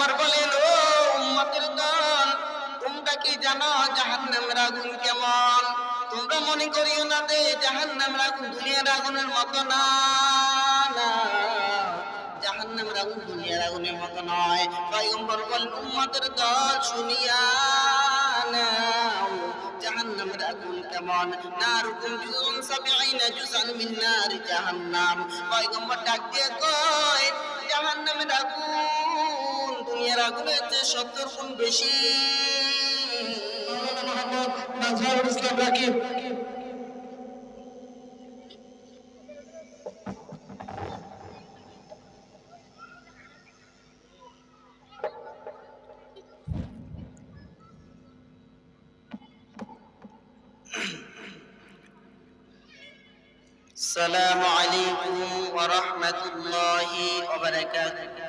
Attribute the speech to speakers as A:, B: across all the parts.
A: পয়গম্বর বলেন ও উম্মতের দল, তোমরা কি জানো জাহান্নামের আগুন কেমন? তোমরা মনে করিও না যে জাহান্নামের আগুন দুনিয়ার আগুনের মতো না না। জাহান্নামের আগুন দুনিয়ার আগুনের মতো নয়। পয়গম্বর বলেন, উম্মতের দল, শুনিয়া জাহান্নামের আগুন কেমন। নারুকুম জুজুন সাবিঈনা জুজান মিন নারি জাহান্নাম। পয়গম্বর ডাক দিয়ে কয়, জাহান্নামের আগুন দুনিয়ার আগুনের চেয়ে সত্তর গুণ বেশি
B: মাওলানা মোহাম্মদ নাজমুল ইসলাম রাকিব
A: السلام عليكم ورحمة الله وبركاته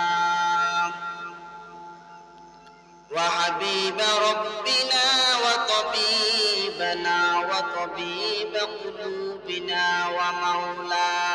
A: وحبيب ربنا وطبيبنا وطبيب قلوبنا ومولانا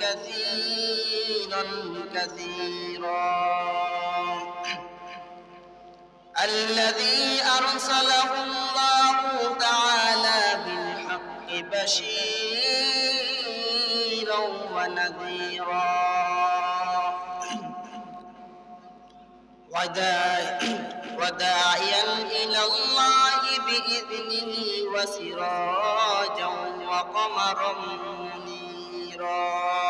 A: كثيرا كثيرا. الذي أرسله الله تعالى بالحق بشيرا ونذيرا. وداعي- وداعيا إلى الله بإذنه وسراجا وقمرا منيرا.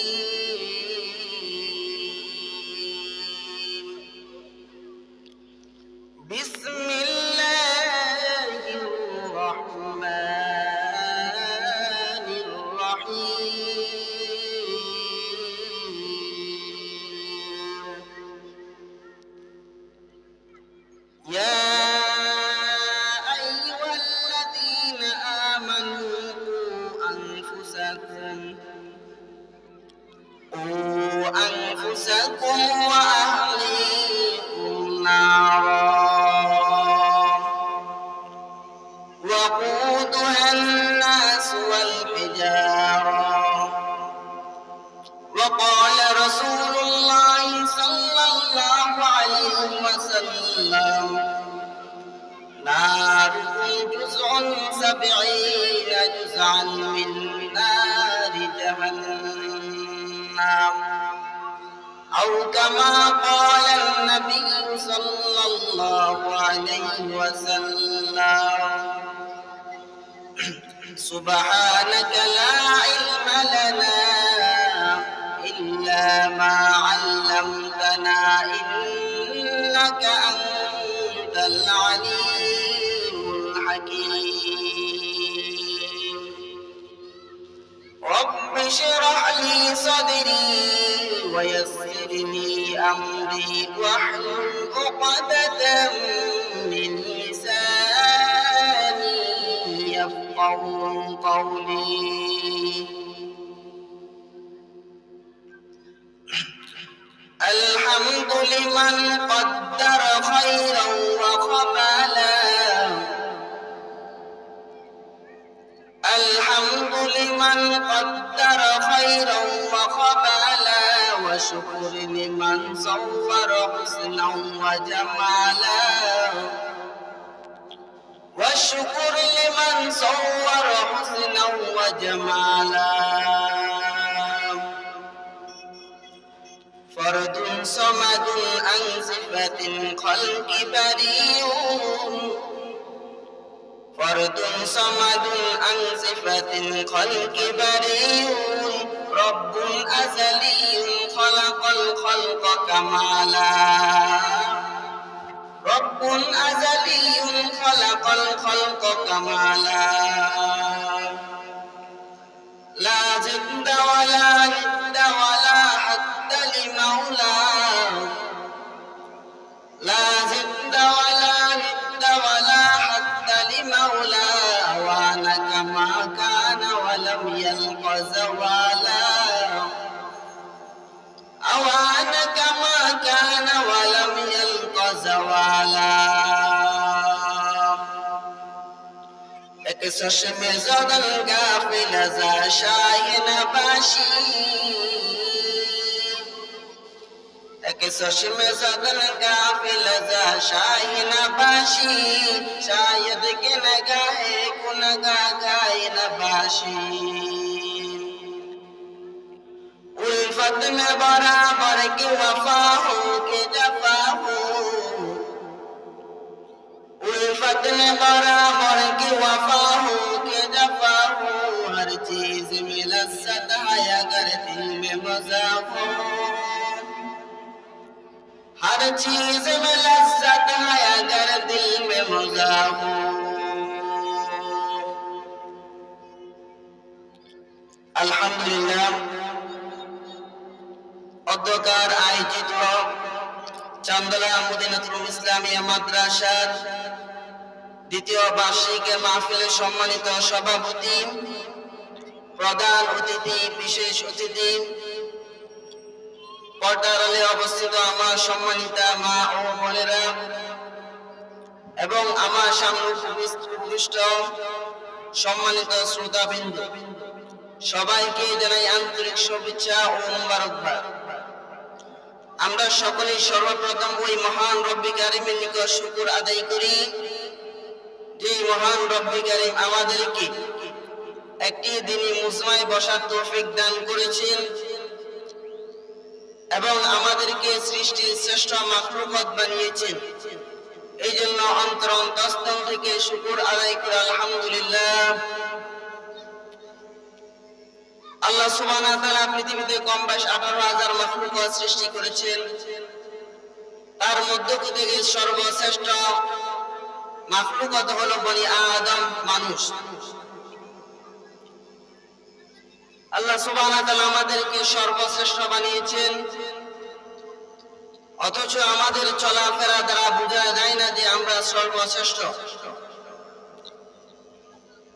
A: من نار جهنم. أو كما قال النبي صلى الله عليه وسلم سبحانك لا علم لنا إلا ما علمتنا إنك أنت اشرح لي صدري ويسر لي أمري واحلل عقدة من لساني يفقه قولي. الحمد لمن قدر خيرا وقبلا. لمن قدر خيرا وقبلا وشكر لمن صور حسنا وجمالا والشكر لمن صور حسنا وجمالا فرد صمد عن صفة الخلق بريء فرد صمد عن صفة الخلق بريء رب أزلي خلق الخلق كمالا رب أزلي خلق الخلق كمالا لا زد ولا ند ولا اس چشم زدن غافل از شاهی نباشی که چشم زدن غافل از شاهی نباشی شاید که نگاه کنگا گای نباشی الفت میں برابر کی وفا ہو کہ جفا ہو उल्फत में बराबर की वफा हो के जफा हो हर चीज में लज्जत है अगर दिल में मजा हो हर चीज में लज्जत है अगर दिल में मजा हो আলহামদুলিল্লাহ অধ্যকার আয়োজিত চান্দলা মদিনাতুল ইসলামিয়া মাদ্রাসার দ্বিতীয় বার্ষিক মাহফিলের সম্মানিত সভাপতি, প্রধান অতিথি, বিশেষ অতিথি পর্দারলে অবস্থিত আমার সম্মানিতা মা ও বোনেরা এবং আমার সামনে উপবিষ্ট সম্মানিত শ্রোতাবিন্দু। সবাইকে জানাই আন্তরিক শুভেচ্ছা ও মুবারকবাদ। আমরা সকলেই সর্বপ্রথম ওই মহান রব্বি কারিমের নিকট শুকুর আদায় করি। যে মহান রব্বি কারিম আমাদেরকে একটি দিনই মুসমায় বসার তৌফিক দান করেছেন এবং আমাদেরকে সৃষ্টির শ্রেষ্ঠ মাখলুকত বানিয়েছেন। এই জন্য অন্তর অন্তঃস্থল থেকে শুকুর আদায় করে আলহামদুলিল্লাহ। আল্লাহ সুবহানাহু ওয়া তাআলা পৃথিবীতে কম বেশ 18000 মাখলুক সৃষ্টি করেছেন। তার মধ্য থেকে সর্বশ্রেষ্ঠ মাখলুকত হলো বনি আদম মানুষ। আল্লাহ সুবহানাহু ওয়া তাআলা আমাদেরকে সর্বশ্রেষ্ঠ বানিয়েছেন। অথচ আমাদের চলাফেরা দ্বারা বোঝা যায় না যে আমরা সর্বশ্রেষ্ঠ।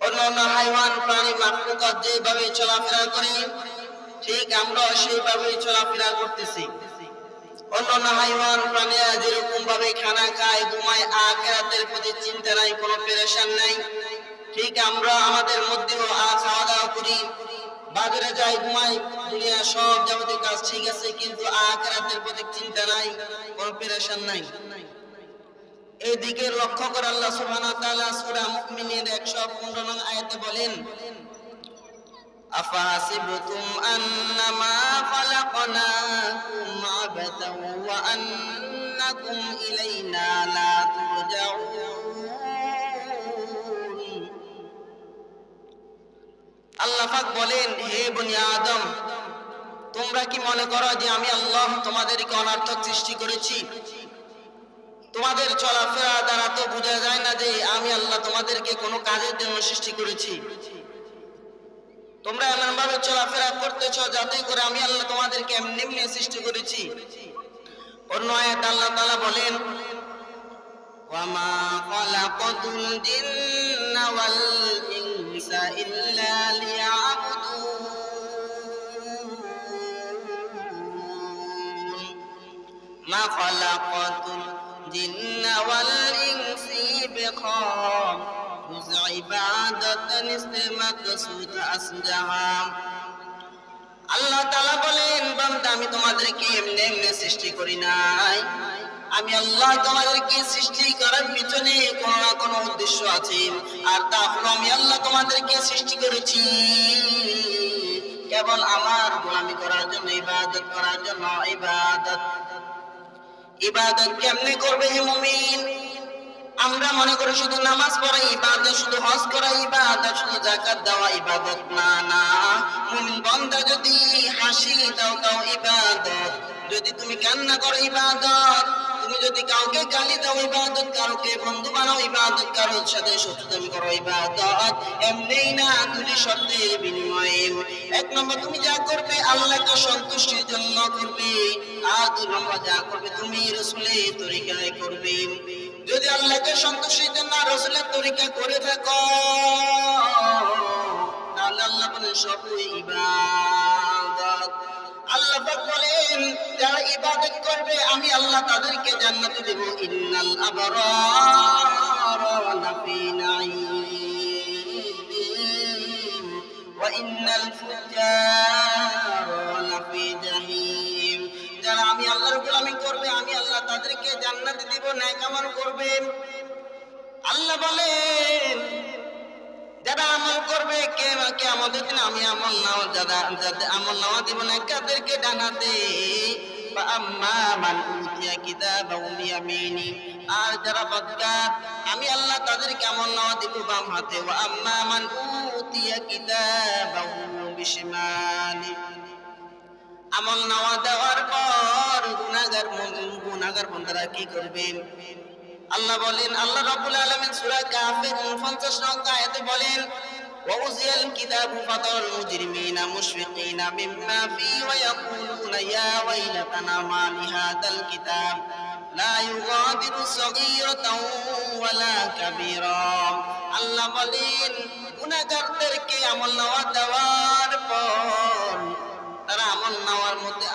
A: অন্যান্য হাইওয়ান প্রাণী মাকলুকাত যেভাবে চলাফেরা করে, ঠিক আমরা সেইভাবে চলাফেরা করতেছি। অন্যান্য হাইওয়ান প্রাণীরা যেরকম ভাবে খানা খায়, ঘুমায় আখেরাতের প্রতি চিন্তা নাই, কোনো পেরেশান নাই, ঠিক আমরা আমাদের মধ্যেও আ খাওয়া দাওয়া করি, বাজারে যাই, ঘুমাই, দুনিয়া সব যাবতীয় কাজ ঠিক আছে, কিন্তু আখেরাতের প্রতি চিন্তা নাই, কোনো পেরেশান নাই। এদিকে লক্ষ্য করে আল্লাহ সুবহানাহু ওয়া তাআলা সূরা মুমিনের 115 নং আয়াতে বলেন আফাসিবতুম আন্নামা খালাকনাকুম আবাতাও ওয়া আন্নাকুম ইলাইনা লা তুরজাউন। আল্লাহ পাক বলেন, হে বনি আদম, তোমরা কি মনে করো যে আমি আল্লাহ তোমাদেরকে অনার্থক সৃষ্টি করেছি? তোমাদের চলাফেরা দ্বারা তো বোঝা যায় না যে আমি আল্লাহ তোমাদেরকে কোনো কাজের জন্য সৃষ্টি করেছি। তোমরা এমন ভাবে চলাফেরা করতেছ যাতে করে আমি আল্লাহ তোমাদেরকে এমনি এমনি সৃষ্টি করেছি। অন্য আয়াত আল্লাহ তাআলা বলেন ইল্লা মা খালাকাতুল জিন্না ওয়াল ইনসি বিখাম جز عبادة مقصود أسجها আল্লাহ তাআলা বলেন বান্দা আমি তোমাদেরকে এমনি এমনি সৃষ্টি করি নাই আমি আল্লাহ তোমাদেরকে সৃষ্টি করার পিছনে কোনো না কোনো উদ্দেশ্য আছে আর তা হলো আমি আল্লাহ তোমাদেরকে সৃষ্টি করেছি কেবল আমার গোলামি করার জন্য ইবাদত করার জন্য ইবাদত ইবাদত কেমনে করবে হে মুমিন? আমরা মনে করি শুধু নামাজ পড়া ইবাদত, শুধু হজ করা ইবাদত, শুধু জাকাত দেওয়া ইবাদত। না না। মুমিন বান্দা যদি হাসি দাও তাও ইবাদত। যদি তুমি কান্না করো ইবাদত তুমি যদি কাউকে গালি দাও ইবাদত কাউকে বন্ধু বানাও ইবাদত, কারোর সাথে শত্রুতামি করো ইবাদত। এমনিই না দুটি শর্তের বিনিময়ে। এক নম্বর, তুমি যা করবে আল্লাহকে সন্তুষ্টির জন্য করবে। আর দুই নম্বর, যা করবে তুমি রসুলের তরিকায় করবে। যদি আল্লাহকে সন্তুষ্টির জন্য রসুলের তরিকা করে থাকো, তাহলে আল্লাহ বলেন সবই ইবাদত। আল্লাহ বলেন, যারা ইবাদত করবে, আমি আল্লাহ তাদেরকে জান্নাতে দেব। ইন্নাল আবরার লাফি নাঈম, ওয়া ইন্নাল ফুজ্জার লাফি জাহিম। যারা আমি আল্লাহর গোলামি করবে, আমি আল্লাহ তাদেরকে জান্নাতে দেব ন্যায় কামাল করবে। আল্লাহ বলেন করবে কে কে আমাদের দিন আমি আমল নাও যাদের আমল নাও দিব না, কাদেরকে ডানাতে। বা আমি আল্লাহ তাদেরকে আমল নাও দিব বাম হাতে। আম্মা মান উতিয়া আমল দেওয়ার পর কি করবেন? আল্লাহ বলেন, আল্লাহ রাব্বুল আলামিন সূরা কাফির 49 নং আয়াতে বলেন ووزي الكتاب فترى المجرمين مشفقين مما فيه ويقولون يا ويلتنا ما لهذا الكتاب لا يغادر صغيرة ولا كبيرا আল্লাহ বলেন গুনাহগারদেরকে আমল নাওয়া দেওয়ার পর তারা আমল নামার মধ্যে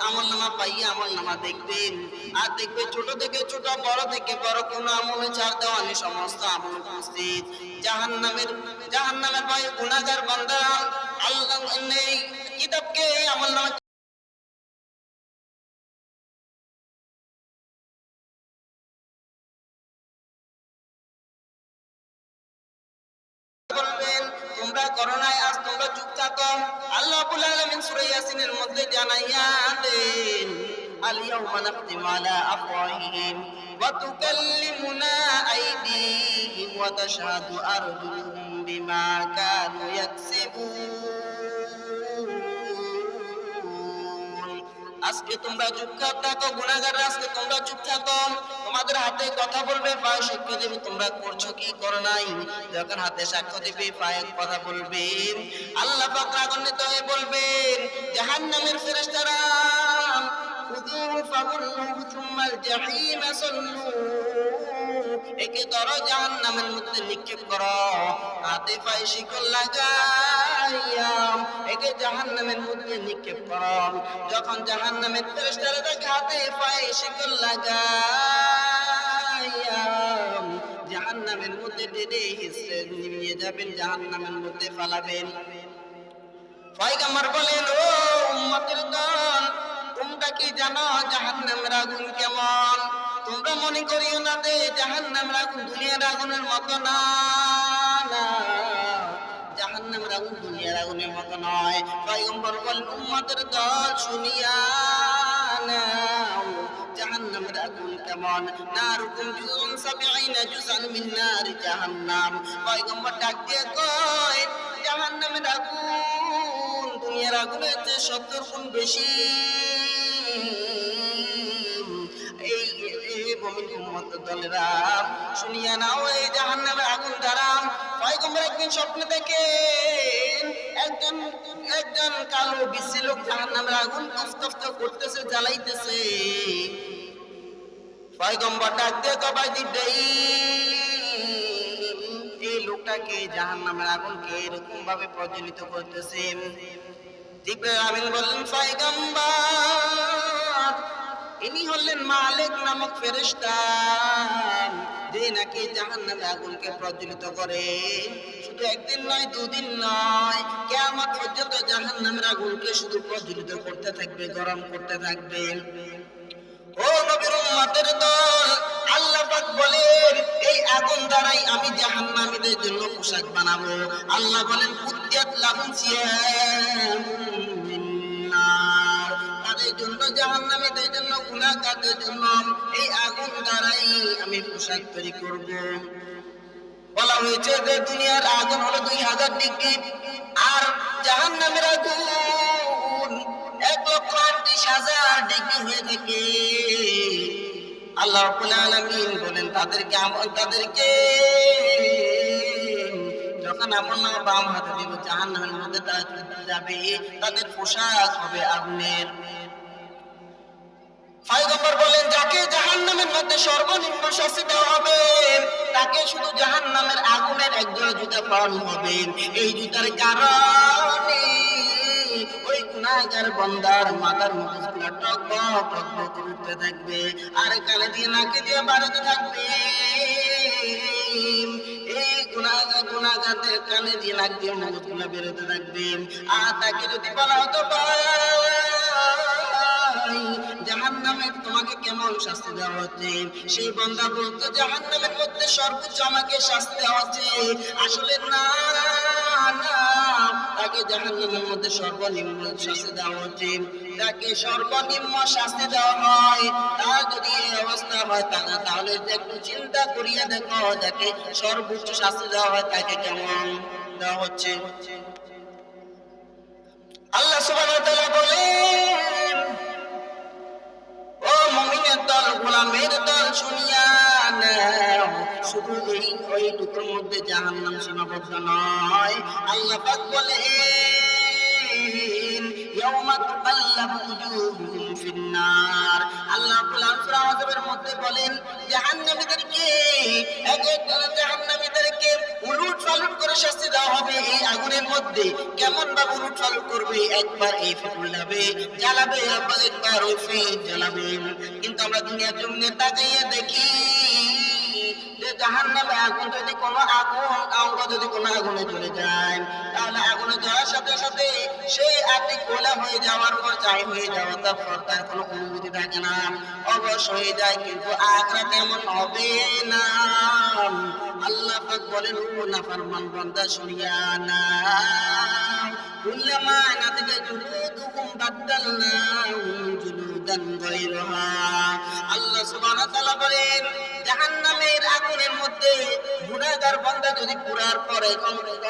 A: নামা আমল নামা দেখবেন। আর দেখবে ছোট থেকে ছোট, বড় থেকে বড় কোন আমলে ছাড় দেওয়া নেই সমস্ত আমল উপস্থিত। জাহান নামের জাহান নামের ভয়ে গুণাগার বান্দারা আল্লাহ নেই। কিতাবকে আমল নামা নামাজ তোমরা চুপ থাকো। আল্লাহ রাব্বুল আলামিন মধ্যে জানাইয়া দেন, আল ইয়াউমা নাখতিমু আলা আফওয়াহিহিম ওয়া তুকাল্লিমুনা আইদিহিম ওয়া তাশহাদু আরজুলুহুম বিমা কানু ইয়াকসিবুন। আজকে তোমরা চুপ থাকো গুনাহগাররা, আজকে তোমরা চুপ থাকো। তোমাদের হাতে কথা বলবে, পায়ে সাক্ষ্য দেবে, তোমরা করছ কি করো নাই? যখন হাতে সাক্ষ্য দেবে, পায়ে কথা বলবে। আল্লাহ পাক রাগান্বিত হয়ে বলবেন, জাহান্নামের ফেরেশতারা একে ধরো জাহান্নামের মধ্যে নিক্ষেপ হাতে পায়ে শিকল একে জাহান্নামের মধ্যে নিক্ষেপ যখন জাহান্নামের ফেরেশতারা হাতে পায়ে শিকল লাগাইয়া জাহান্নামের মধ্যে টেনে হিসে নিয়ে যাবেন, জাহান্নামের মধ্যে ফালাবেন পয়গম্বর বলেন, ও উম্মতের তোমরা কি জানো আগুন কেমন? তোমরা মনে করিও না যে জাহান্নামের আগুন দুনিয়ার আগুনের মতো না না। জাহান্নামের আগুন দুনিয়ার আগুনের মতো নয়। পয়গম্বর বলেন, উম্মতের দল শুনিয়া জাহান্নামের আগুন কেমন? নারুকুম জুজুন সাবিঈনা জুজান মিন নারি জাহান্নাম। পয়গম্বর ডাক দিয়ে কয় জাহান্নামের আগুন দুনিয়ার আগুনের চেয়ে সত্তর গুণ বেশি। দলেরা, শুনিয়া নাও, এই জাহান্নামের আগুন দ্বারা পয়গম্বর একদিন স্বপ্নে দেখেন, একজন একজন কালো বিশ্রী লোক জাহান্নামের আগুন তফতফত করতেছে, জ্বালাইতেছে। পয়গম্বর ডাক দিয়ে কবাই এই লোকটাকে জাহান জাহান্নামের আগুনকে এরকম ভাবে প্রজ্বলিত করতেছে। আমিন বললেন, পয়গম্বর, ইনি হলেন মালিক নামক ফেরেশতা, যে নাকি জাহান্নামের আগুনকে প্রজ্বলিত করে। শুধু একদিন নয়, দুদিন নয়, কিয়ামত পর্যন্ত জাহান্নামের আগুনকে শুধু প্রজ্বলিত করতে থাকবে, গরম করতে থাকবে। ও উম্মতের দল। আল্লাহ পাক বলেন, এই আগুন দ্বারাই আমি জাহান্নামীদের জন্য পোশাক বানাবো। আল্লাহ বলেন কুতিয়াত লাহুম। তাদের জন্য, জাহান্নামীদের জন্য, গুনাহগারদের জন্য এই আগুন দ্বারাই আমি পোশাক তৈরি করব। বলা হয়েছে যে, দুনিয়ার আগুন হলো দুই হাজার ডিগ্রি, আর জাহান্নামের আগুন বলেন, তাদেরকে আমল, তাদেরকে যখন আমল নামা বাম হাতে দিব, জাহান্নামের মধ্যে যাকে সর্বনিম্ন শাস্তি দেওয়া হবে, তাকে শুধু জাহান্নামের আগুনের একজোড়া জুতা পরানো হবে। এই জুতার কারণে ওই গুনাহগার বন্দার টক থাকবে আর দিয়ে দিয়ে বাড়াতে থাকবে তাকে যদি বলা হতো তোমাকে কেমন শাস্তি দেওয়া হচ্ছে? সেই বন্দা বলতো, জাহান্নামের মধ্যে সর্বোচ্চ আমাকে শাস্তি দেওয়া হচ্ছে। আসলে না না। তাকে জাহান্নামের মধ্যে সর্বনিম্ন শাস্তি দেওয়া হচ্ছে তাকে সর্বনিম্ন শাস্তি দেওয়া হয়। তার যদি এই অবস্থা হয় তাকে তাহলে একটু চিন্তা করিয়া দেখো, যাকে সর্বোচ্চ শাস্তি দেওয়া হয়, তাকে কেমন দেওয়া হচ্ছে? আল্লাহ সুবহানাহু ওয়া তাআলা বলেন, ও মুমিনের দল, গোলামের দল, শুনিয়া নাও শুধু এই ওই টুকুর মধ্যে জাহান্নাম সীমাবদ্ধ নয়। আল্লাহ পাক জাহান্নামীদেরকে উলুট পালট করে শাস্তি দেওয়া হবে এই আগুনের মধ্যে। কেমন ভাবে উলুট পালট করবে? একবার এই ফিতুল যাবে জ্বালাবে, আবার কিন্তু আমরা দুনিয়ার জমিনে তাকাইয়া দেখি যে জাহান্নামে আগুন যদি কোনো আগুন অঙ্গ যদি কোনো আগুনে চলে যায়, তাহলে আগুনে জ্বলার সাথে সাথে সেই আটি কোলা হয়ে যাওয়ার পর চাই হয়ে যাওয়ার তারপর তার কোনো অনুভূতি থাকে না। অবশ হয়ে যায়, কিন্তু আখরা তেমন হবে না। আল্লাহ পাক বলেন, ও নাফরমান বান্দা, শুনিয়া না কুল্লামা নাদিজা জুলুদুহুম বাদদালনাহুম জুলুদান গায়রাহা। আল্লাহ সুবহানাহু ওয়া তাআলা বলেন জাহান্নামের আগুনের মধ্যে গুনাহগার বান্দা যদি পুরার পর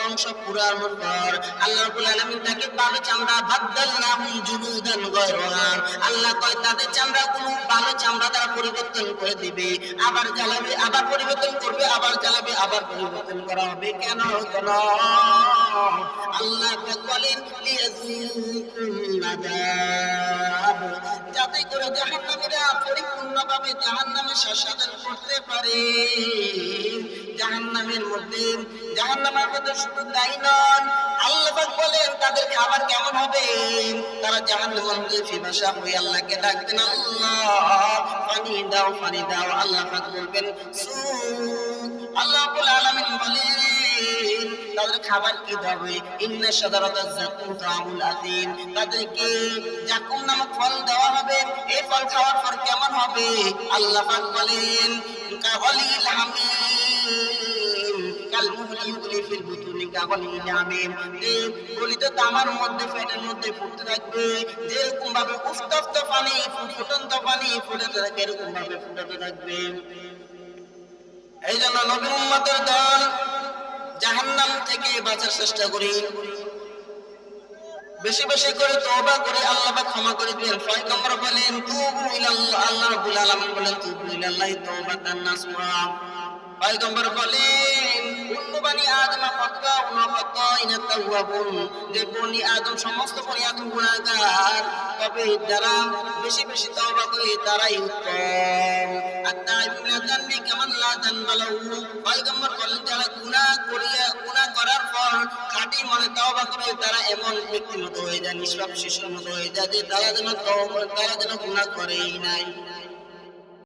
A: অংশ পুরার পর আল্লাহ রাব্বুল আলামিন তাকে ভালো চামড়া, বাদদালনাহুম জুলুদান গায়রাহা। আল্লাহ কয়, তাদের চামড়া গুলো ভালো চামড়া দ্বারা পরিবর্তন করে দিবে। আবার জ্বালাবে, আবার পরিবর্তন করবে, আবার জ্বালাবে, আবার পরিবর্তন করা হবে। কেন কেন আল্লাহ বলেন যাতে করে জাহান্নামীরা পরিপূর্ণভাবে জাহান্নামে শাসাদন করতে পারে। জাহান্নামের মধ্যে। জাহান্নামের মধ্যে শুধু তাই নন, আল্লাহ বলেন, তাদের খাবার কেমন হবে? তারা জাহান্নামের ফিবাসা হয়ে আল্লাহকে ডাকবেন আল্লাহ, পানি দাও পানি দাও। আল্লাহ পাক বলবেন আল্লাহ আলামিন বলেন, তাদের খাবার কি হবে ইন্না সাদারাতাজ জাকুম তাআমুল আযীম। তাদেরকে জাকুম নামক ফল দেওয়া হবে। এই ফল খাওয়ার পর কেমন হবে? আল্লাহ পাক বলেন কাগলিল হামিম এই জন্য দল জাহান্নাম থেকে বাঁচার চেষ্টা করি। বেশি বেশি করে তওবা করে আল্লাহ ক্ষমা করে দিবেন পয়গম্বর বলেন, তুবু ইলাল্লাহ, আল্লাহ রাব্বুল আলামিন বলেন, তুবু ইলাল্লাহি তাওবাতান নাসুহা পয়গম্বর বলেন কুল্লু বানি আদম খাতাউন ওয়া খাতাইনা তাওয়াবুন যে বনি আদম, সমস্ত বনি আদম গুনাহগার তবে যারা বেশি বেশি তওবা করে তারাই উত্তম। আত্তাইবুনা জান্নি কামান লা জানবালাহু? পয়গম্বর বলেন, যারা গুনাহ করিয়া, গুনাহ করার পর খাঁটি মনে তওবা করে, তারা এমন ব্যক্তির মতো হয়ে যায়, নিষ্পাপ শিশুর মতো হয়ে যায় যে তারা যেন তওবা, তারা যেন গুনাহ করেই নাই।